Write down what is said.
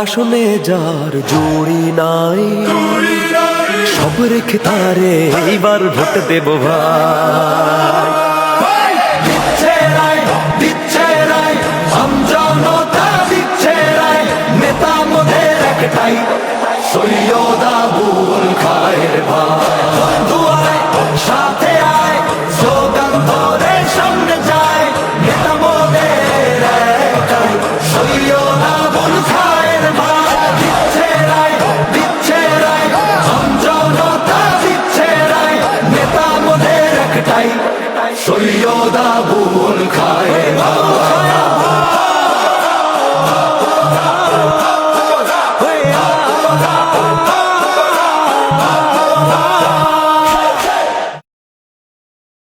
আসনে যার জুড়ি নাই, সব রেখে তারে এইবার ভোট দেব ভাই। নেতা মোদের একটাই, সৈয়দা বুল খায়ের ভাই। 旅游大步